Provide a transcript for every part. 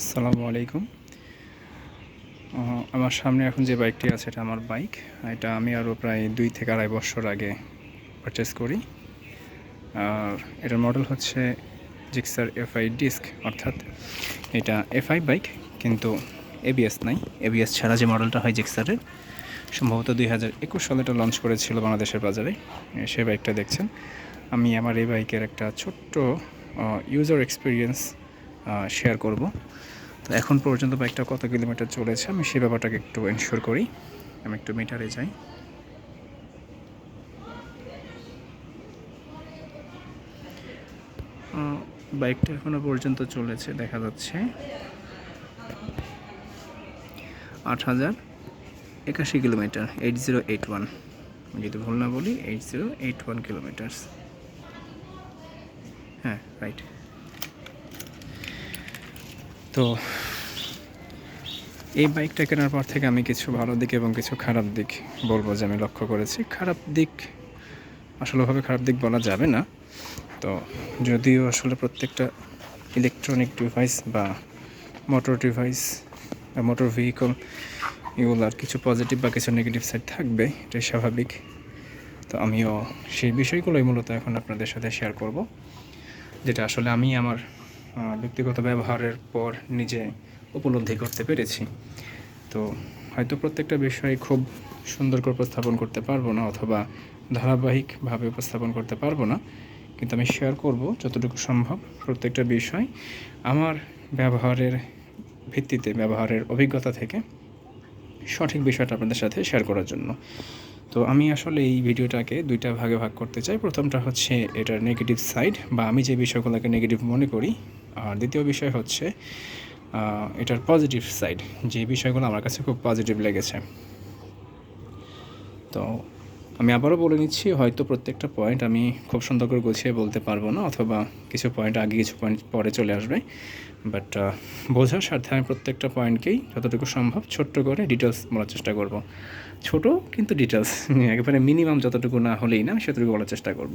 আসসালামু আলাইকুম। আমার সামনে এখন যে বাইকটি আছে, এটা আমার বাইক। এটা আমি আরও প্রায় দুই থেকে আড়াই বছর আগে পারচেস করি। আর এটার মডেল হচ্ছে জিক্সার এফআই ডিস্ক অর্থাৎ এটা এফআই বাইক কিন্তু এবিএস নাই। এবিএস ছাড়া যে মডেলটা হয় জিক্সারের সম্ভবত দুই হাজার একুশ সালে এটা লঞ্চ করেছিল বাংলাদেশের বাজারে। সে বাইকটা দেখছেন। আমি আমার এই বাইকের একটা ছোট্ট ইউজার এক্সপিরিয়েন্স শেয়ার করব। তো এখন পর্যন্ত বাইকটা কত কিলোমিটার চলেছে, আমি সে ব্যাপারটাকে একটু এনশিওর করি, আমি একটু মিটারে যাই। বাইকটা এখনও পর্যন্ত চলেছে, দেখা যাচ্ছে। আট হাজার একাশি kilometre eight zero eight one যদি ভুল না বলি eight zero eight one kilometres হ্যাঁ রাইট তো এই বাইকটা কেনার পর থেকে আমি কিছু ভালো দিক এবং কিছু খারাপ দিক বলব যে আমি লক্ষ্য করেছি। খারাপ দিক আসলেভাবে খারাপ দিক বলা যাবে না। তো যদিও আসলে প্রত্যেকটা ইলেকট্রনিক ডিভাইস বা মোটর ডিভাইস বা মোটর ভেহিকল এগুলোর কিছু পজিটিভ বা কিছু নেগেটিভ সাইড থাকবে, এটাই স্বাভাবিক। তো আমিও সেই বিষয়গুলোই মূলত এখন আপনাদের সাথে শেয়ার করব, যেটা আসলে আমি আমার ব্যক্তিগত ব্যবহারের পর নিজে উপলব্ধি করতে পেরেছি। তো হয়তো প্রত্যেকটা বিষয় খুব সুন্দর করে উপস্থাপন করতে পারব না অথবা ধারাবাহিকভাবে উপস্থাপন করতে পারব না, কিন্তু আমি শেয়ার করব যতটুকু সম্ভব প্রত্যেকটা বিষয়। আমার ব্যবহারের ভিত্তিতে, ব্যবহারের অভিজ্ঞতা থেকে সঠিক বিষয়টা আপনাদের সাথে শেয়ার করার জন্য। তো আমি আসলে এই ভিডিওটাকে দুইটা ভাগে ভাগ করতে চাই। প্রথমটা হচ্ছে এটার নেগেটিভ সাইড বা আমি যে বিষয়গুলোকে নেগেটিভ মনে করি, আর দ্বিতীয় বিষয় হচ্ছে এটার পজিটিভ সাইড যে বিষয়গুলো আমার কাছে খুব পজিটিভ লেগেছে। তো আমি আবারও বলে নিচ্ছি, হয়তো প্রত্যেকটা পয়েন্ট আমি খুব সুন্দর করে গুছিয়ে বলতে পারব না, অথবা কিছু পয়েন্ট আগে, কিছু পয়েন্ট পরে চলে আসবে। বাট বোঝার স্বার্থে আমি প্রত্যেকটা পয়েন্টকেই যতটুকু সম্ভব ছোট্ট করে ডিটেলস বলার চেষ্টা করব। ছোট কিন্তু ডিটেলস একেবারে মিনিমাম যতটুকু না হলেই না আমি সেতটুকু বলার চেষ্টা করব।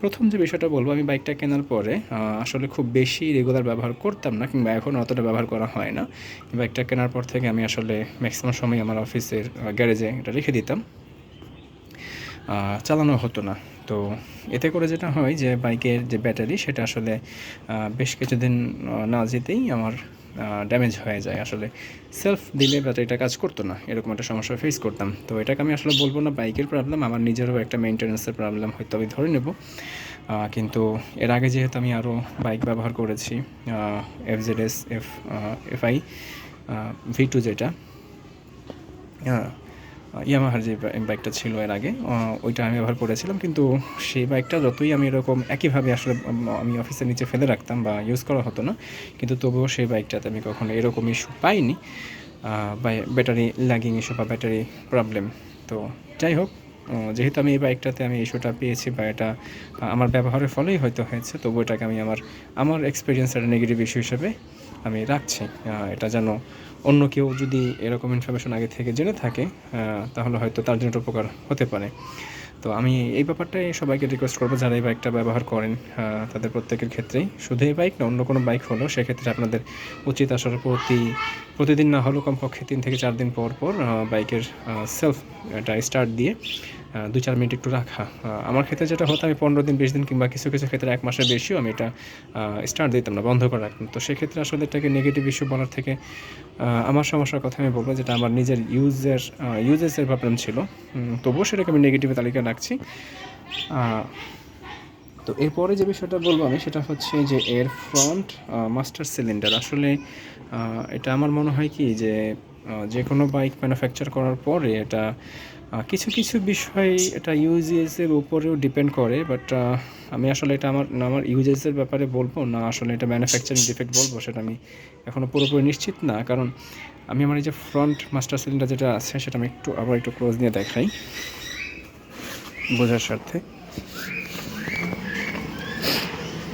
প্রথম যে বিষয়টা বলব, আমি বাইকটা কেনার পরে আসলে খুব বেশি রেগুলার ব্যবহার করতাম না কিংবা এখন অতটা ব্যবহার করা হয় না। বাইকটা কেনার পর থেকে আমি আসলে ম্যাক্সিমাম সময় আমার অফিসের গ্যারেজে এটা রেখে দিতাম। চালানো হতো না। তো এতে করে যেটা হয় যে বাইকের যে ব্যাটারি সেটা আসলে বেশ কিছুদিন না যেতেই আমার ড্যামেজ হয়ে যায়। আসলে সেলফ দিলে ব্যাটারিটা কাজ করতো না, এরকম একটা সমস্যা ফেস করতাম। তো এটাকে আমি আসলে বলব না বাইকের প্রবলেম আমার নিজেরও একটা মেনটেন্যান্সের প্রবলেম হয়তো আমি ধরে নেব। কিন্তু এর আগে যেহেতু আমি আরও বাইক ব্যবহার করেছি F Z S F FI V two যেটা হ্যাঁ ইয়ামাহার যে বাইকটা ছিল এর আগে ওইটা আমি ব্যবহার করেছিলাম, কিন্তু সেই বাইকটা যতই আমি এরকম একইভাবে আসলে আমি অফিসের নিচে ফেলে রাখতাম বা ইউজ করা হতো না, কিন্তু তবুও সেই বাইকটাতে আমি কখনো এরকম ইস্যু পাইনি বা ব্যাটারি ল্যাগিং ইস্যু বা ব্যাটারি প্রবলেম তো যাই হোক যেহেতু আমি এই বাইকটাতে আমি ইস্যুটা পেয়েছি বা এটা আমার ব্যবহারের ফলেই হয়তো হয়েছে, তবু এটাকে আমি আমার আমার এক্সপিরিয়েন্স একটা নেগেটিভ ইস্যু হিসেবে আমি রাখছি এটা যেন অন্য কেউ যদি এরকম ইনফরমেশন আগে থেকে জেনে থাকে তাহলে হয়তো তার জন্য উপকার হতে পারে। তো আমি এই ব্যাপারটাই সবাইকে রিকোয়েস্ট করব, যারা এই বাইকটা ব্যবহার করেন তাদের প্রত্যেকের ক্ষেত্রেই। শুধু এই বাইক না, অন্য কোনো বাইক হলেও সেক্ষেত্রে আপনাদের উচিত আসলে প্রতি, প্রতিদিন না হলেও কমপক্ষে তিন থেকে চার দিন পর পর বাইকের সেলফ এটা স্টার্ট দিয়ে দুই চার মিনিট একটু রাখা। আমার ক্ষেত্রে যেটা হতো, আমি পনেরো দিন, বিশ দিন কিংবা কিছু কিছু ক্ষেত্রে এক মাসের বেশিও আমি এটা স্টার্ট দিতাম না, বন্ধ করে রাখতাম। তো সেক্ষেত্রে আসলে এটাকে নেগেটিভ ইস্যু বলার থেকে আমার সমস্যার কথা আমি বলব, যেটা আমার নিজের ইউজের ইউজেসের প্রবলেম ছিল। তবুও সেটাকে আমি নেগেটিভ তালিকা রাখছি। তো এরপরে যে বিষয়টা বলব আমি, সেটা হচ্ছে যে এর ফ্রন্ট মাস্টার সিলিন্ডার আসলে এটা আমার মনে হয় কি যে যে কোনো বাইক ম্যানুফ্যাকচার করার পরে এটা কিছু কিছু বিষয় এটা ইউজেসের উপরেও ডিপেন্ড করে বাট আমি আসলে এটা আমার, না আমার ইউজেসের ব্যাপারে বলব, না আসলে এটা ম্যানুফ্যাকচারিং ডিফেক্ট বলব, সেটা আমি এখনও পুরোপুরি নিশ্চিত না। কারণ আমি আমার এই যে ফ্রন্ট মাস্টার সিলিন্ডার যেটা আছে, সেটা আমি একটু, আবার একটু ক্লোজ নিয়ে দেখাই, বোঝার স্বার্থে।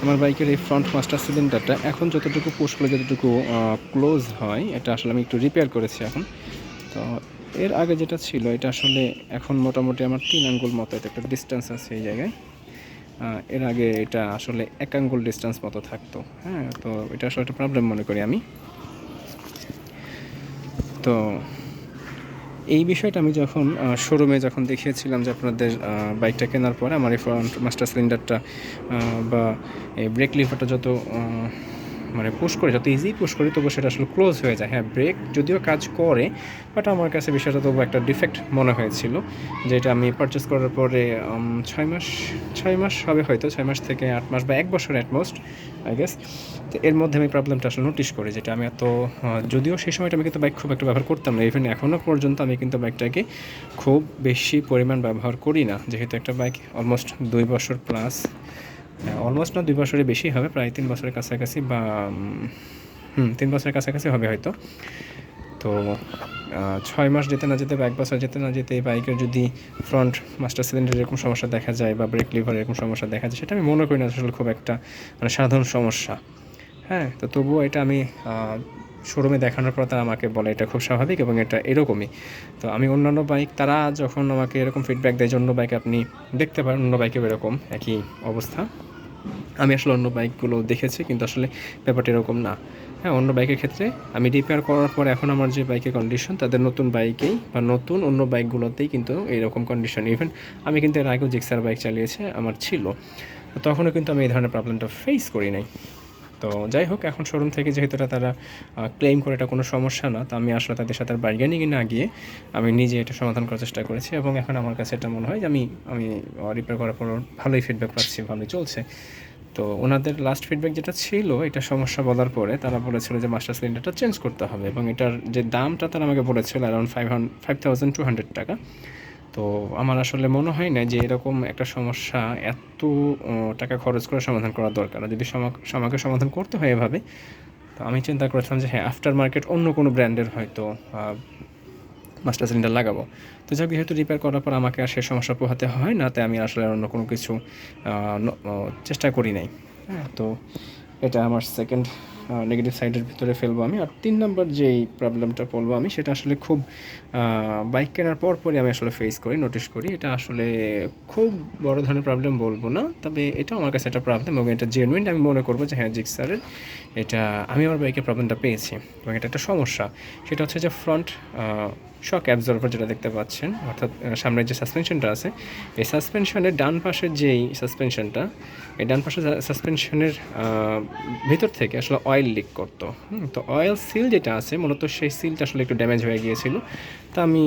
আমার বাইকের এই ফ্রন্ট মাস্টার সিলিন্ডারটা এখন যতটুকু পুশ করে, যতটুকু ক্লোজ হয়, এটা আসলে আমি একটু রিপেয়ার করেছি এখন। তো এর আগে যেটা ছিল, এটা আসলে এখন মোটামুটি আমার তিন আঙ্গুল মতো এটা একটা ডিস্টেন্স আছে এই জায়গায়। এর আগে এটা আসলে এক আঙ্গুল ডিস্টেন্স মতো থাকতো হ্যাঁ? তো এটা আসলে একটা প্রবলেম মনে করি আমি। তো এই বিষয়টা আমি যখন শোরুমে যখন দেখিয়েছিলাম যে আপনাদের বাইকটা কেনার পরে, আমার এই ফ্রন্ট মাস্টার সিলিন্ডারটা বা এই ব্রেক লিভারটা যত মানে পুশ করে, যত ইজি পুশ করি তবু সেটা আসলে ক্লোজ হয়ে যায়। হ্যাঁ ব্রেক যদিও কাজ করে বাট আমার কাছে বিষয়টা তবু একটা ডিফেক্ট মনে হয়েছিল, যেটা আমি পারচেস করার পরে ছয় মাস ছয় মাস হবে হয়তো, ছয় মাস থেকে আট মাস বা এক বছর অ্যাটমোস্ট আই গেস তো এর মধ্যে আমি প্রবলেমটা আসলে নোটিশ করি, যেটা আমি এত যদিও সেই সময়টা আমি কিন্তু বাইক খুব একটা ব্যবহার করতাম না ইভেন এখনও পর্যন্ত আমি কিন্তু বাইকটাকে খুব বেশি পরিমাণ ব্যবহার করি না, যেহেতু একটা বাইক অলমোস্ট দুই বছর প্লাস অলমোস্ট না দুই বছরের বেশি হবে, প্রায় তিন বছরের কাছাকাছি বা হুম, তিন বছরের কাছাকাছি হবে হয়তো। তো ছয় মাস যেতে না যেতে বা এক বছর যেতে না যেতে বাইকের যদি ফ্রন্ট মাস্টার সিলিন্ডার এরকম সমস্যা দেখা যায় বা ব্রেক লিভার এরকম সমস্যা দেখা যায়, সেটা আমি মনে করি না আসলে খুব একটা মানে সাধারণ সমস্যা। হ্যাঁ তো তবুও এটা আমি শোরুমে দেখানোর পর তারা আমাকে বলে, এটা খুব স্বাভাবিক এবং এটা এরকমই। তো আমি অন্যান্য বাইক, তারা যখন আমাকে এরকম ফিডব্যাক দেয় যে অন্য বাইক আপনি দেখতে পারেন, অন্য বাইকেও এরকম, একই অবস্থা। আমি আসলে অন্য বাইকগুলো দেখেছি, কিন্তু আসলে ব্যাপারটা এরকম না। হ্যাঁ অন্য বাইকের ক্ষেত্রে আমি রিপেয়ার করার পর এখন আমার যে বাইকের কন্ডিশন তাদের নতুন বাইকেই বা নতুন অন্য বাইকগুলোতেই কিন্তু এইরকম কন্ডিশন ইভেন আমি কিন্তু এর আগেও জিক্সার বাইক চালিয়েছে, আমার ছিল। তখনও কিন্তু আমি এই ধরনের প্রবলেমটা ফেস করি নাই। তো যাই হোক, এখন শোরুম থেকে যেহেতু এটা তারা ক্লেম করে এটা কোনো সমস্যা না, তো আমি আসলে তাদের সাথে আর বার্গেনিংয়ে না গিয়ে আমি নিজে এটা সমাধান করার চেষ্টা করেছি এবং এখন আমার কাছে এটা মনে হয় যে আমি আমি রিপেয়ার করার পর ভালোই ফিডব্যাক পাচ্ছি, ভালোই চলছে। তো ওনাদের লাস্ট ফিডব্যাক যেটা ছিল, এটা সমস্যা বলার পরে তারা বলেছিল যে মাস্টার সিলিন্ডারটা চেঞ্জ করতে হবে এবং এটার যে দামটা তারা আমাকে বলেছিল around five five thousand two hundred টাকা। তো আমার আসলে মনে হয় না যে এরকম একটা সমস্যা এত টাকা খরচ করে সমাধান করা দরকার। যদি সমা- আমাকে সমাধান করতে হয় এভাবে, তো আমি চিন্তা করেছিলাম যে হ্যাঁ আফটার মার্কেট অন্য কোনো ব্র্যান্ডের হয়তো মাস্টার সিলিন্ডার লাগাবো। তো যাক, যেহেতু রিপেয়ার করার পর আমাকে আর সে সমস্যা পোহাতে হয় না, তাই আমি আসলে অন্য কোনো কিছু চেষ্টা করি নাই। হ্যাঁ তো এটা আমার সেকেন্ড নেগেটিভ সাইডের ভিতরে ফেলব আমি। আর তিন নম্বর যেই প্রবলেমটা বলব আমি, সেটা আসলে খুব বাইক কেনার পর পরই আমি আসলে ফেস করি নোটিশ করি। এটা আসলে খুব বড় ধরনের প্রবলেম বলব না, তবে এটা আমার কাছে একটা প্রবলেম এবং এটা জেনুইন আমি মনে করব যে হ্যাঁ জিক্সারের এটা, আমি আমার বাইকের প্রবলেমটা পেয়েছি এবং এটা একটা সমস্যা। সেটা হচ্ছে যে ফ্রন্ট শক অ্যাবজর্ভার যেটা দেখতে পাচ্ছেন অর্থাৎ আহ, সামনের যে সাসপেনশনটা আছে এই সাসপেনশনের ডান পাশের যেই সাসপেনশনটা এই ডান পাশের সাসপেনশনের ভিতর থেকে আসলে অয়েল লিক করতো। তো অয়েল সিল যেটা আছে মূলত সেই সিলটা আসলে একটু ড্যামেজ হয়ে গিয়েছিল। তা আমি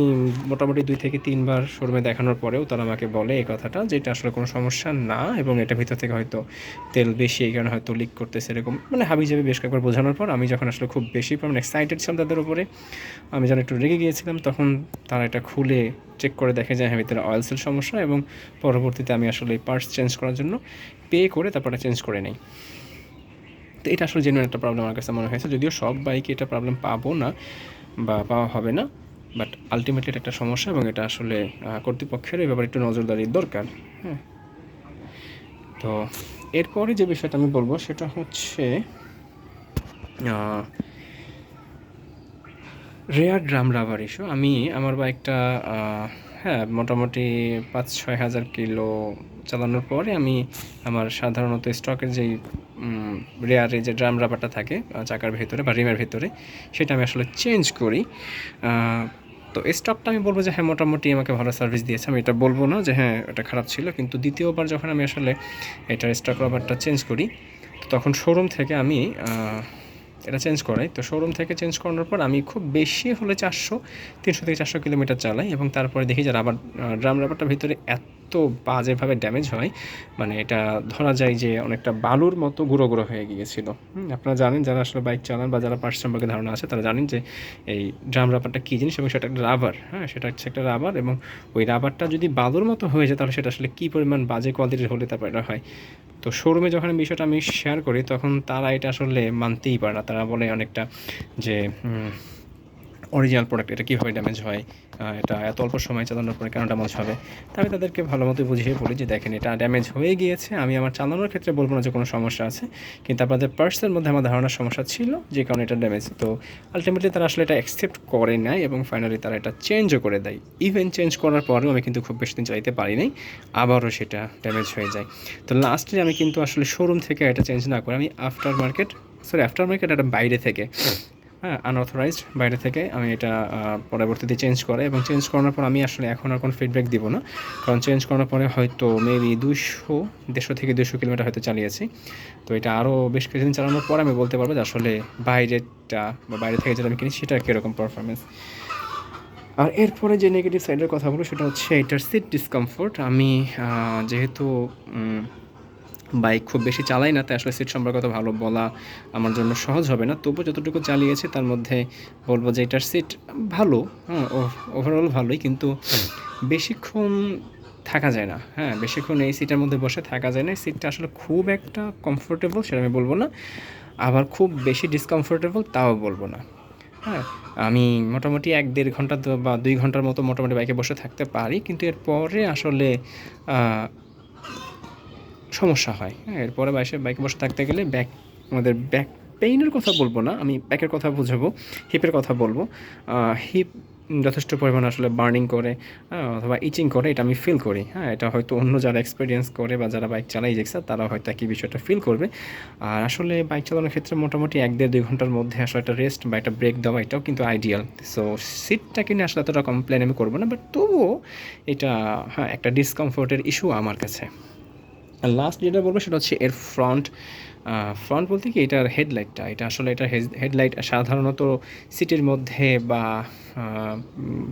মোটামুটি দুই থেকে তিনবার শোরুমে দেখানোর পরেও তারা আমাকে বলে এই কথাটা যে এটা আসলে কোনো সমস্যা না এবং এটা ভিতর থেকে হয়তো তেল বেশি এই কারণে হয়তো লিক করতেছে এরকম। মানে হাবি যাবি বেশ কয়েকবার বোঝানোর পর আমি যখন আসলে খুব বেশি পরিমাণে এক্সাইটেড ছিলাম তাদের উপরে আমি যখন একটু রেগে গিয়েছিলাম তখন তারা এটা খুলে চেক করে দেখে যে হ্যাঁ ভিতরে অয়েল সেল সমস্যা এবং পরবর্তীতে আমি আসলে এই পার্টস চেঞ্জ করার জন্য পে করে তারপরে চেঞ্জ করে নেই। তো এটা আসলে জেনুইন একটা প্রবলেম আমার কাছে মনে হয়েছে। যদিও সব বাইকে এটা প্রবলেম পাবো না বা পাওয়া হবে না বাট আলটিমেটলি এটা একটা সমস্যা এবং এটা আসলে কর্তৃপক্ষের এই ব্যাপারে একটু নজরদারির দরকার। হ্যাঁ। তো এরপরে যে বিষয়টা আমি বলব সেটা হচ্ছে রেয়ার ড্রাম রাবার ইস্যু আমি আমার বাইকটা হ্যাঁ মোটামুটি পাঁচ ছয় হাজার কিলো চালানোর পরে আমি আমার সাধারণত স্টকের যেই রেয়ারে যে ড্রাম রাবারটা থাকে চাকার ভেতরে বা রিমের ভেতরে, সেটা আমি আসলে চেঞ্জ করি। তো স্টকটা আমি বলব যে হ্যাঁ মোটামুটি আমাকে ভালো সার্ভিস দিয়েছে। আমি এটা বলব না যে হ্যাঁ এটা খারাপ ছিল, কিন্তু দ্বিতীয়বার যখন আমি আসলে এটার স্টক রাবারটা চেঞ্জ করি তখন শোরুম থেকে আমি এটা চেঞ্জ করাই তো শোরুম থেকে চেঞ্জ করানোর পর আমি খুব বেশি হলে চারশো, তিনশো থেকে চারশো কিলোমিটার চালাই এবং তারপরে দেখি যে রাবার ড্রাম রাবারটা ভিতরে এত বাজেভাবে ড্যামেজ হয়। মানে এটা ধরা যায় যে অনেকটা বালুর মতো গুঁড়ো গুঁড়ো হয়ে গিয়েছিল। হুম, আপনারা জানেন যারা আসলে বাইক চালান বা যারা পার্টস সম্পর্কে ধারণা আছে তারা জানেন যে এই ড্রাম রাবারটা কী জিনিস এবং সেটা একটা রাবার হ্যাঁ সেটা হচ্ছে একটা রাবার এবং ওই রাবারটা যদি বালুর মতো হয়ে যায় তাহলে সেটা আসলে কী পরিমাণ বাজে কোয়ালিটির হলে তারপর এটা হয়। তো শোরুমে যখন বিষয়টা আমি শেয়ার করি তখন তারা এটা আসলে মানতেই পারে না। তারা বলে অনেকটা যে অরিজিনাল প্রোডাক্ট এটা কীভাবে ড্যামেজ হয় এটা এত অল্প সময় চালানোর পরে কেন ড্যামেজ হবে? তা আমি তাদেরকে ভালো মতো বুঝিয়ে বলি যে, দেখেন, এটা ড্যামেজ হয়ে গিয়েছে, আমি আমার চালানোর ক্ষেত্রে বলব না যে কোনো সমস্যা আছে, কিন্তু আপনাদের পার্সের মধ্যে আমার ধারণার সমস্যা ছিল যে কারণে এটা ড্যামেজ তো আলটিমেটলি তারা আসলে এটা অ্যাকসেপ্ট করে নেয় এবং ফাইনালি তারা এটা চেঞ্জও করে দেয়। ইভেন চেঞ্জ করার পরেও আমি কিন্তু খুব বেশি দিন চাইতে পারি নাই, আবারও সেটা ড্যামেজ হয়ে যায়। তো লাস্টে আমি কিন্তু আসলে শোরুম থেকে এটা চেঞ্জ না করে আমি after market sorry after market এটা বাইরে থেকে হ্যাঁ আনঅথরাইজড বাইরে থেকে আমি এটা পরবর্তীতে চেঞ্জ করে এবং চেঞ্জ করানোর পর আমি আসলে এখন আর কোনো ফিডব্যাক দিব না। কারণ চেঞ্জ করার পরে হয়তো মেবি দুশো দেড়শো থেকে দুশো কিলোমিটার হয়তো চালিয়েছি। তো এটা আরও বেশ কিছুদিন চালানোর পর আমি বলতে পারব যে আসলে বাইরেটা বা বাইরে থেকে যেটা আমি কিনি সেটা কীরকম পারফরমেন্স আর এরপরে যে নেগেটিভ সাইডের কথা বলব সেটা হচ্ছে এটার সিট ডিসকমফোর্ট আমি যেহেতু বাইক খুব বেশি চালাই না, তাই আসলে সিট সম্পর্কে অত ভালো বলা আমার জন্য সহজ হবে না। তবু যতটুকু চালিয়েছি, তার মধ্যে বলব যে এটার সিট ভালো হ্যাঁ ওভারঅল ভালোই, কিন্তু বেশিক্ষণ থাকা যায় না। হ্যাঁ বেশিক্ষণ এই সিটের মধ্যে বসে থাকা যায় না। সিটটা আসলে খুব একটা কমফোর্টেবল সেটা আমি বলব না। আবার খুব বেশি ডিসকমফোর্টেবল তাও বলব না। হ্যাঁ আমি মোটামুটি এক দেড় ঘণ্টা বা দুই ঘণ্টার মতো মোটামুটি বাইকে বসে থাকতে পারি, কিন্তু এরপরে আসলে সমস্যা হয়। হ্যাঁ এরপরে বাইসে বাইকে বসে থাকতে গেলে ব্যাক আমাদের ব্যাক পেইনের কথা বলব না, আমি ব্যাকের কথা বুঝাবো হিপের কথা বলব। হিপ যথেষ্ট পরিমাণে আসলে বার্নিং করে অথবা ইচিং করে, এটা আমি ফিল করি। হ্যাঁ এটা হয়তো অন্য যারা এক্সপিরিয়েন্স করে বা যারা বাইক চালাই দেখছে তারা হয়তো একই বিষয়টা ফিল করবে। আর আসলে বাইক চালানোর ক্ষেত্রে মোটামুটি এক দেড় দুই ঘণ্টার মধ্যে আসলে একটা রেস্ট বা একটা ব্রেক দেওয়া, এটাও কিন্তু আইডিয়াল সো সিটটাকে নিয়ে আসলে এতটা কমপ্লেন আমি করব না বাট তবুও এটা হ্যাঁ একটা ডিসকমফোর্টের ইস্যু আমার কাছে। লাস্ট যেটা বলব সেটা হচ্ছে এর ফ্রন্ট ফ্রন্ট বলতে কি, এটার হেডলাইটটা এটা আসলে এটা হেডলাইট সাধারণত সিটির মধ্যে বা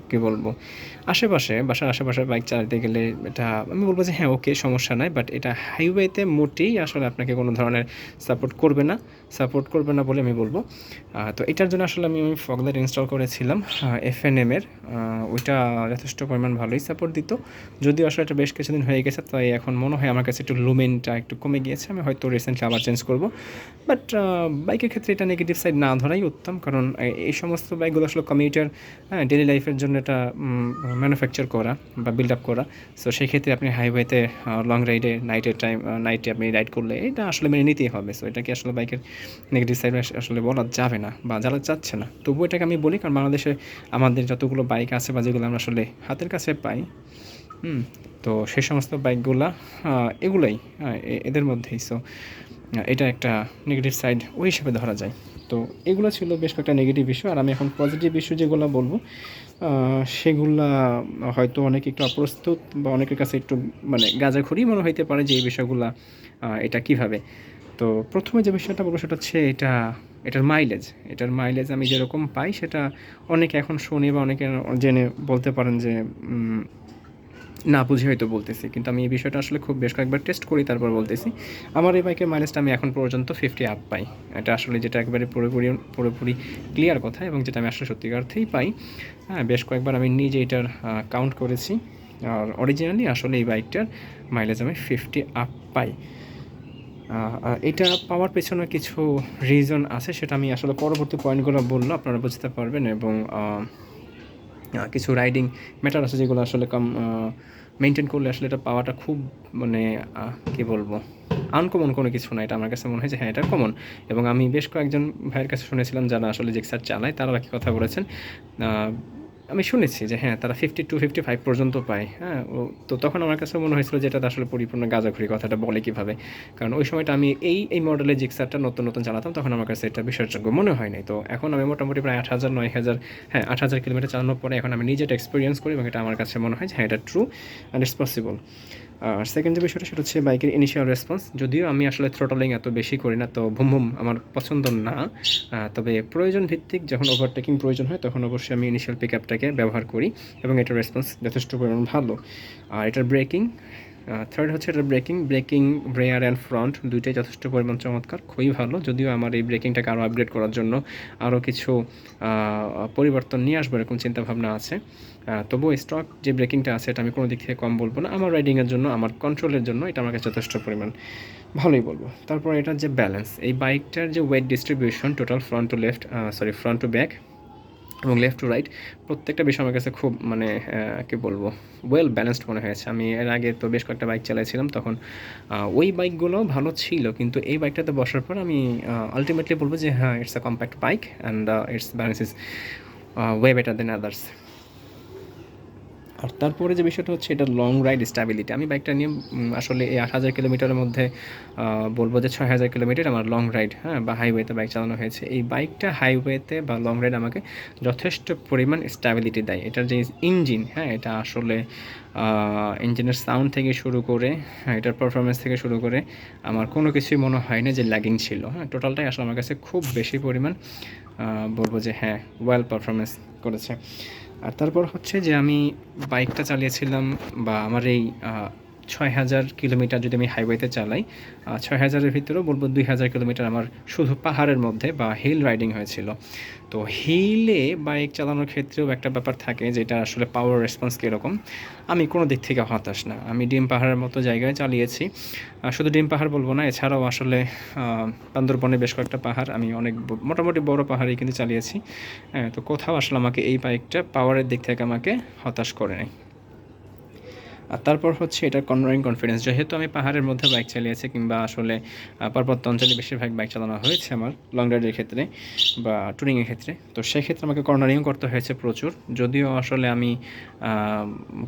কী বলব, আশেপাশে, বাসার আশেপাশে বাইক চালাতে গেলে এটা, আমি বলব যে হ্যাঁ ওকে সমস্যা নাই বাট এটা হাইওয়েতে মোটেই আসলে আপনাকে কোনো ধরনের সাপোর্ট করবে না সাপোর্ট করবে না বলে আমি বলব। তো এটার জন্য আসলে আমি ফগলাইট ইনস্টল করেছিলাম এফ এন এমের ওইটা যথেষ্ট পরিমাণ ভালোই সাপোর্ট দিত। যদিও আসলে এটা বেশ কিছুদিন হয়ে গেছে, তাই এখন মনে হয় আমার কাছে একটু লুমেনটা একটু কমে গিয়েছে, আমি হয়তো রিসেন্টলি আবার চেঞ্জ করব। বাট বাইকের ক্ষেত্রে এটা নেগেটিভ সাইড না ধরাই উত্তম। কারণ এই সমস্ত বাইকগুলো আসলে কমিউটার হ্যাঁ ডেলি লাইফের জন্য এটা ম্যানুফ্যাকচার করা বা বিল্ড আপ করা। সো সেই ক্ষেত্রে আপনি হাইওয়েতে লং রাইডে নাইটের টাইম নাইটে আপনি রাইড করলে এটা আসলে মেনে নিতেই হবে। সো এটাকে আসলে বাইকের নেগেটিভ সাইড আসলে বলা যাবে না বা যারা চাচ্ছে না। তবুও এটাকে আমি বলি, কারণ বাংলাদেশে আমাদের যতগুলো বাইক আছে বা যেগুলো আমরা আসলে হাতের কাছে পাই, হুম, তো সেই সমস্ত বাইকগুলা এগুলোই এদের মধ্যেই। সো এটা একটা নেগেটিভ সাইড ওই হিসাবে ধরা যায়। তো এগুলো ছিল বেশ কয়েকটা নেগেটিভ ইস্যু আর আমি এখন পজিটিভ ইস্যু যেগুলো বলব সেগুলা হয়তো অনেকে একটু অপ্রস্তুত বা অনেকের কাছে একটু মানে গাঁজাখড়ি মনে হইতে পারে যে এই বিষয়গুলা এটা কীভাবে। তো প্রথমে যে বিষয়টা বলব সেটা হচ্ছে এটা, এটার মাইলেজ এটার মাইলেজ আমি যেরকম পাই সেটা অনেকে এখন শুনি বা অনেকে জেনে বলতে পারেন যে না বুঝে হয়তো বলতেছি, কিন্তু আমি এই বিষয়টা আসলে খুব বেশ কয়েকবার টেস্ট করি, তারপর বলতেছি। আমার এই বাইকের মাইলেজটা আমি এখন পর্যন্ত ফিফটি আপ পাই। এটা আসলে যেটা একবারে পুরোপুরি পুরোপুরি ক্লিয়ার কথা এবং যেটা আমি আসলে সত্যিকার অর্থেই পাই। হ্যাঁ বেশ কয়েকবার আমি নিজে এটার কাউন্ট করেছি। আর অরিজিনালি আসলে এই বাইকটার মাইলেজ আমি ফিফটি আপ পাই। এটা পাওয়ার পেছনে কিছু রিজন আছে, সেটা আমি আসলে পরবর্তী পয়েন্টগুলো বলল আপনারা বুঝতে পারবেন এবং কিছু রাইডিং ম্যাটার আছে যেগুলো আসলে কম মেনটেন করলে আসলে এটা পাওয়াটা খুব মানে কী বলব আনকমন কোনো কিছু না। এটা আমার কাছে মনে হয় যে হ্যাঁ এটা কমন এবং আমি বেশ কয়েকজন ভাইয়ের কাছে শুনেছিলাম যারা আসলে জেক্সার চালায়, তারা কি কথা বলেছেন। আমি শুনেছি যে হ্যাঁ তারা ফিফটি টু ফিফটি ফাইভ পর্যন্ত পায়। হ্যাঁ ও তো তখন আমার কাছে মনে হয়েছিল যে এটা আসলে পরিপূর্ণ গাঁজাখুরি কথাটা বলে কীভাবে? কারণ ওই সময়টা আমি এই এই মডেলের জিক্সারটা নতুন নতুন চালাতাম, তখন আমার কাছে এটা বিশ্বাসযোগ্য মনে হয় নাই। তো এখন আমি মোটামুটি প্রায় আট হাজার, নয় হাজার হ্যাঁ আট হাজার কিলোমিটার চালানোর পরে এখন আমি নিজে এটা এক্সপিরিয়েন্স করি এবং এটা আমার কাছে মনে হয় যে হ্যাঁ এটা ট্রু অ্যান্ড ইটস পসিবল আর সেকেন্ড যে বিষয়টা সেটা হচ্ছে বাইকের ইনিশিয়াল রেসপন্স যদিও আমি আসলে থ্রোটলিং এত বেশি করি না, তো ভুম ভুম আমার পছন্দ না। তবে প্রয়োজন ভিত্তিক যখন ওভারটেকিং প্রয়োজন হয়, তখন অবশ্যই আমি ইনিশিয়াল পিক আপটাকে ব্যবহার করি এবং এটার রেসপন্স যথেষ্ট পরিমাণ ভালো। আর এটার ব্রেকিং থার্ড হচ্ছে এটা braking braking rear and front দুইটাই যথেষ্ট পরিমাণ চমৎকার, খুবই ভালো। যদিও আমার এই ব্রেকিংটাকে আরও আপগ্রেড করার জন্য আরও কিছু পরিবর্তন নিয়ে আসব এরকম চিন্তাভাবনা আছে। তবুও স্টক যে ব্রেকিংটা আছে, এটা আমি কোনো দিক থেকে কম বলব না। আমার রাইডিংয়ের জন্য, আমার কন্ট্রোলের জন্য এটা আমার কাছে যথেষ্ট পরিমাণ ভালোই বলব। তারপর এটার যে ব্যালেন্স এই বাইকটার যে weight distribution total front to left sorry front to back এবং লেফট টু রাইট প্রত্যেকটা বিষয় আমার কাছে খুব মানে কী বলব ওয়েল ব্যালেন্সড মনে হয়েছে। আমি এর আগে তো বেশ কয়েকটা বাইক চালাইছিলাম, তখন ওই বাইকগুলো ভালো ছিল, কিন্তু এই বাইকটাতে বসার পর আমি আলটিমেটলি বলব যে হ্যাঁ it's a compact bike and it's balance is way better than others আর তারপরে যে বিষয়টা হচ্ছে এটা লং রাইড স্ট্যাবিলিটি আমি বাইকটা নিয়ে আসলে এই আট হাজার কিলোমিটারের মধ্যে বলব যে ছয় হাজার কিলোমিটার আমার লং রাইড হ্যাঁ বা হাইওয়েতে বাইক চালানো হয়েছে। এই বাইকটা হাইওয়েতে বা লং রাইড আমাকে যথেষ্ট পরিমাণ স্ট্যাবিলিটি দেয়। এটার যে ইঞ্জিন হ্যাঁ এটা আসলে ইঞ্জিনের সাউন্ড থেকে শুরু করে হ্যাঁ এটার পারফরমেন্স থেকে শুরু করে আমার কোনো কিছুই মনে হয় না যে ল্যাগিং ছিল হ্যাঁ টোটালটাই আসলে আমার কাছে খুব বেশি পরিমাণ বলব যে হ্যাঁ ওয়েল পারফরমেন্স করেছে। আর তারপর হচ্ছে যে আমি বাইকটা চালিয়েছিলাম বা আমার এই ছয় হাজার কিলোমিটার যদি আমি হাইওয়েতে চালাই ছয় হাজারের ভিতরেও বলব দুই হাজার কিলোমিটার আমার শুধু পাহাড়ের মধ্যে বা হিল রাইডিং হয়েছিল। তো হিলে বাইক চালানোর ক্ষেত্রেও একটা ব্যাপার থাকে যেটা আসলে পাওয়ার রেসপন্স কীরকম। আমি কোনো দিক থেকে হতাশ না। আমি ডিম পাহাড়ের মতো জায়গায় চালিয়েছি। শুধু ডিম পাহাড় বলব না, এছাড়াও আসলে বান্দরবনে বেশ কয়েকটা পাহাড় আমি অনেক মোটামুটি বড় পাহাড়ই কিন্তু চালিয়েছি। হ্যাঁ তো কোথাও আসলে আমাকে এই বাইকটা পাওয়ারের দিক থেকে আমাকে হতাশ করে নেয়। আর তারপর হচ্ছে এটার কনভারিং কনফিডেন্স যেহেতু আমি পাহাড়ের মধ্যে বাইক চালিয়েছি কিংবা আসলে পার্বত্য অঞ্চলে বেশিরভাগ বাইক চালানো হয়েছে আমার লং রাইডের ক্ষেত্রে বা ট্যুরিংয়ের ক্ষেত্রে। তো সেক্ষেত্রে আমাকে কর্নারিং করতে হয়েছে প্রচুর। যদিও আসলে আমি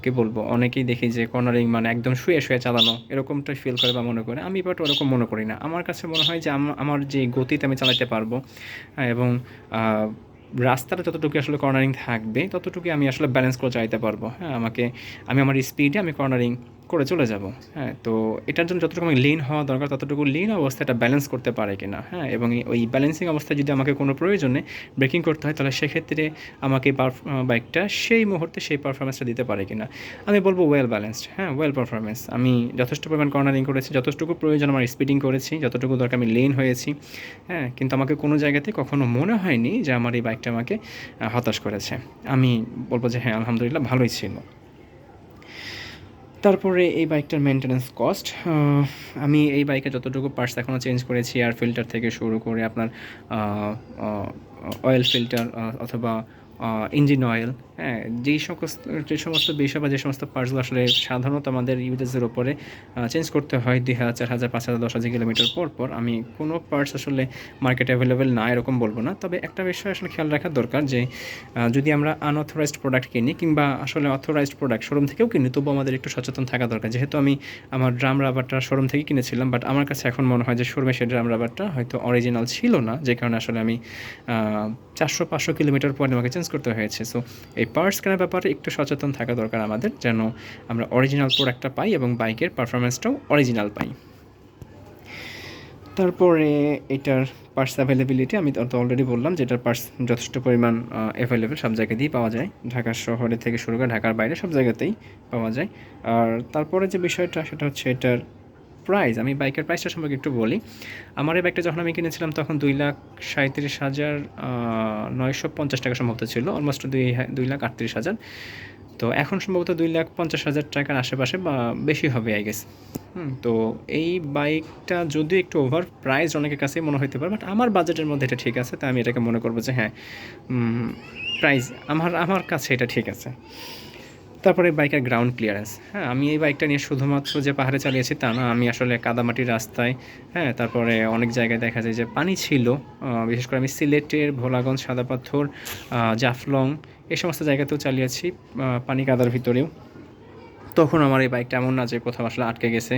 কি বলব, অনেকেই দেখি যে কর্নারিং মানে একদম শুয়ে শুয়ে চালানো, এরকমটাই ফিল করে বা মনে করে। আমি বাট ওরকম মনে করি না। আমার কাছে মনে হয় যে আম- আমার যে গতিতে আমি চালাতে পারব, এবং রাস্তাটা যতটুকু আসলে কর্নারিং থাকবে ততটুকু আমি আসলে ব্যালেন্স করে চাইতে পারব। হ্যাঁ আমাকে, আমি আমার স্পিডে আমি কর্নারিং করে চলে যাব। হ্যাঁ তো এটার জন্য যতটুকু আমি লিন হওয়া দরকার, ততটুকু লিন অবস্থাটা ব্যালেন্স করতে পারে কিনা হ্যাঁ এবং ওই ব্যালেন্সিং অবস্থায় যদি আমাকে কোনো প্রয়োজনে ব্রেকিং করতে হয়, তাহলে সেক্ষেত্রে আমাকে বাইকটা সেই মুহূর্তে সেই পারফরমেন্সটা দিতে পারে কিনা। আমি বলব ওয়েল ব্যালেন্সড হ্যাঁ ওয়েল পারফরমেন্স আমি যথেষ্ট পরিমাণ কর্নারিং করেছি যথেষ্টুকু প্রয়োজন আমার স্পিডিং করেছি, যতটুকু দরকার আমি লেন হয়েছি হ্যাঁ কিন্তু আমাকে কোনো জায়গাতে কখনো মনে হয়নি যে আমার এই বাইকটা আমাকে হতাশ করেছে। আমি বলব যে হ্যাঁ আলহামদুলিল্লাহ ভালোই ছিল। তারপরে এই বাইকটার মেনটেন্যান্স কস্ট আমি এই বাইকে যতটুকু পার্টস এখনও চেঞ্জ করেছি এয়ার ফিল্টার থেকে শুরু করে আপনার অয়েল ফিল্টার অথবা ইঞ্জিন অয়েল হ্যাঁ যেই সমস্ত, যে সমস্ত বিষয় বা যে সমস্ত পার্টসগুলো আসলে সাধারণত আমাদের ইউজেসের ওপরে চেঞ্জ করতে হয় দুই হাজার, চার হাজার, পাঁচ হাজার, দশ হাজার কিলোমিটার পর পর, আমি কোনো পার্টস আসলে মার্কেটে অ্যাভেলেবেল না, এরকম বলব না। তবে একটা বিষয় আসলে খেয়াল রাখা দরকার যে যদি আমরা আনঅথরাইজড প্রোডাক্ট কিনি কিংবা আসলে অথরাইজড প্রোডাক্ট শোরুম থেকেও কিনি, তবুও আমাদের একটু সচেতন থাকা দরকার। যেহেতু আমি আমার ড্রাম রাবারটা শোরুম থেকে কিনেছিলাম বাট আমার কাছে এখন মনে হয় যে শোরুমে সেই ড্রাম রাবারটা হয়তো অরিজিনাল ছিল না, যে কারণে আসলে আমি চারশো, পাঁচশো কিলোমিটার পরে আমাকে চেঞ্জ করতে হয়েছে। সো এই পার্টস কেনার ব্যাপারে একটু সচেতন থাকা দরকার আমাদের, যেন আমরা অরিজিনাল প্রোডাক্টটা পাই এবং বাইকের পারফরমেন্সটাও অরিজিনাল পাই। তারপরে এটার পার্টস অ্যাভেলেবিলিটি আমি তো অলরেডি বললাম যে এটার পার্টস যথেষ্ট পরিমাণ অ্যাভেলেবেল সব জায়গাতেই পাওয়া যায়। ঢাকার শহরে থেকে শুরু করে ঢাকার বাইরে সব জায়গাতেই পাওয়া যায়। আর তারপরে যে বিষয়টা, সেটা হচ্ছে এটার প্রাইস, আমি বাইকের প্রাইসটা সম্পর্কে একটু বলি। আমার এই বাইকটা যখন আমি কিনেছিলাম, তখন দুই লাখ সাঁত্রিশ হাজার নয়শো পঞ্চাশ টাকা সম্ভবত ছিল অলমোস্ট দুই দুই লাখ আটত্রিশ হাজার। তো এখন সম্ভবত দুই লাখ পঞ্চাশ হাজার টাকার আশেপাশে বা বেশি হবে আই গেস তো এই বাইকটা যদিও একটু ওভার প্রাইস অনেকের কাছেই মনে হতে পারে বাট আমার বাজেটের মধ্যে এটা ঠিক আছে তাই আমি এটাকে মনে করব যে হ্যাঁ প্রাইস আমার আমার কাছে এটা ঠিক আছে। তারপরে বাইকের গ্রাউন্ড ক্লিয়ারেন্স হ্যাঁ আমি এই বাইকটা নিয়ে শুধুমাত্র যে পাহাড়ে চালিয়েছি তা না, আমি আসলে কাদামাটির রাস্তায় হ্যাঁ তারপরে অনেক জায়গায় দেখা যায় যে পানি ছিল বিশেষ করে আমি সিলেটের ভোলাগঞ্জ, সাদা পাথর জাফলং, এই সমস্ত জায়গাতেও চালিয়েছি পানি কাদার ভিতরেও। তখন আমার এই বাইকটা এমন না যে কোথাও আসলে আটকে গেছে,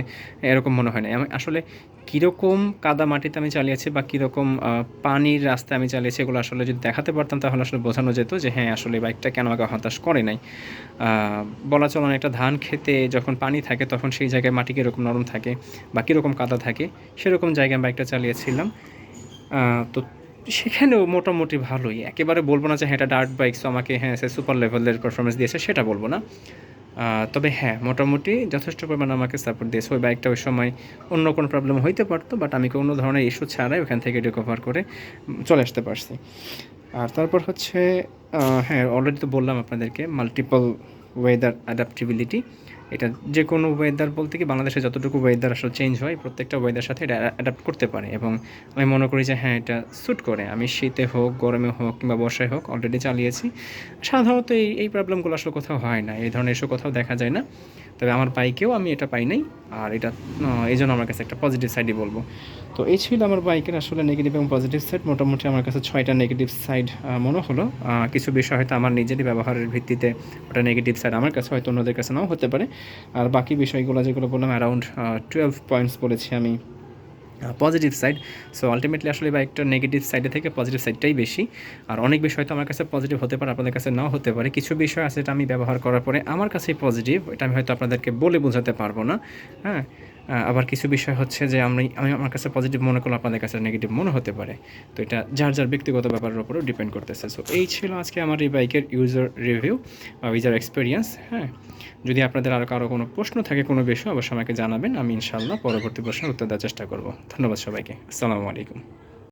এরকম মনে হয় না আমি আসলে কীরকম কাদা মাটিতে আমি চালিয়েছি বা কীরকম পানির রাস্তায় আমি চালিয়েছি এগুলো আসলে যদি দেখাতে পারতাম তাহলে আসলে বোঝানো যেত যে হ্যাঁ আসলে বাইকটা কেন আমাকে হতাশ করে নাই। বলা চলন একটা ধান খেতে যখন পানি থাকে তখন সেই জায়গায় মাটি কীরকম নরম থাকে বা কীরকম কাদা থাকে, সেরকম জায়গায় আমি বাইকটা চালিয়েছিলাম। তো সেখানেও মোটামুটি ভালোই। একেবারে বলব না যে হ্যাঁ এটা ডার্ট বাইক সো আমাকে হ্যাঁ সে সুপার লেভেলের পারফরমেন্স দিয়েছে, সেটা বলব না। তবে হ্যাঁ মোটামুটি যথেষ্ট পরিমাণ আমাকে সাপোর্ট দিয়েছে। ওই বাইকটা ওই সময় অন্য কোনো প্রবলেম হইতে পারতো বাট আমি কোনো ধরনের ইস্যু ছাড়াই ওখান থেকে রিকভার করে চলে আসতে পারছি। আর তারপর হচ্ছে হ্যাঁ অলরেডি তো বললাম আপনাদেরকে মাল্টিপল ওয়েদার অ্যাডাপ্টিবিলিটি এটা যে কোনো ওয়েদার বলতে কি বাংলাদেশে যতটুকু ওয়েদার আসলে চেঞ্জ হয়, প্রত্যেকটা ওয়েদার সাথে এটা অ্যাডাপ্ট করতে পারে। এবং আমি মনে করি যে হ্যাঁ এটা স্যুট করে। আমি শীতে হোক, গরমে হোক কিংবা বর্ষায় হোক অলরেডি চালিয়েছি। সাধারণত এই এই প্রবলেমগুলো আসলে কোথাও হয় না। এই ধরনের এসব কোথাও দেখা যায় না। তবে আমার বাইকেও আমি এটা পাই নাই, আর এটা এই জন্য আমার কাছে একটা পজিটিভ সাইডই বলব। তো এই ছিল আমার বাইকের আসলে নেগেটিভ এবং পজিটিভ সাইড মোটামুটি আমার কাছে ছয়টা নেগেটিভ সাইড মনে হলো। কিছু বিষয় হয়তো আমার নিজেরই ব্যবহারের ভিত্তিতে ওটা নেগেটিভ সাইড আমার কাছে হয়তো অন্যদের কাছে নাও হতে পারে। আর বাকি বিষয়গুলো যেগুলো বললাম অ্যারাউন্ড টুয়েলভ পয়েন্টস বলেছি আমি। পজিটিভ সাইড সো আলটিমেটলি আসলে বাইকটার নেগেটিভ সাইডে থেকে পজিটিভ সাইডটাই বেশি। আর অনেক বিষয় তো আমার কাছে পজিটিভ হতে পারে, আপনাদের কাছে নাও হতে পারে। কিছু বিষয় আছে এটা আমি ব্যবহার করার পরে আমার কাছে পজিটিভ এটা আমি হয়তো আপনাদেরকে বলে বোঝাতে পারব না। হ্যাঁ? আবার কিছু বিষয় হচ্ছে যে আমি আমি আমার কাছে পজিটিভ মনে করলাম আপনাদের কাছে নেগেটিভ মনে হতে পারে। তো এটা যার যার ব্যক্তিগত ব্যাপারের উপরও ডিপেন্ড করতেছে। সো এই ছিল আজকে আমার এই বাইকের ইউজার রিভিউ বা ইউজার এক্সপিরিয়েন্স হ্যাঁ? যদি আপনাদের আরও কারও কোনো প্রশ্ন থাকে কোনো বিষয়, অবশ্যই আমাকে জানাবেন। আমি ইনশাল্লাহ পরবর্তী প্রশ্নের উত্তর দেওয়ার চেষ্টা করব। ধন্যবাদ সবাইকে। আসসালামু আলাইকুম।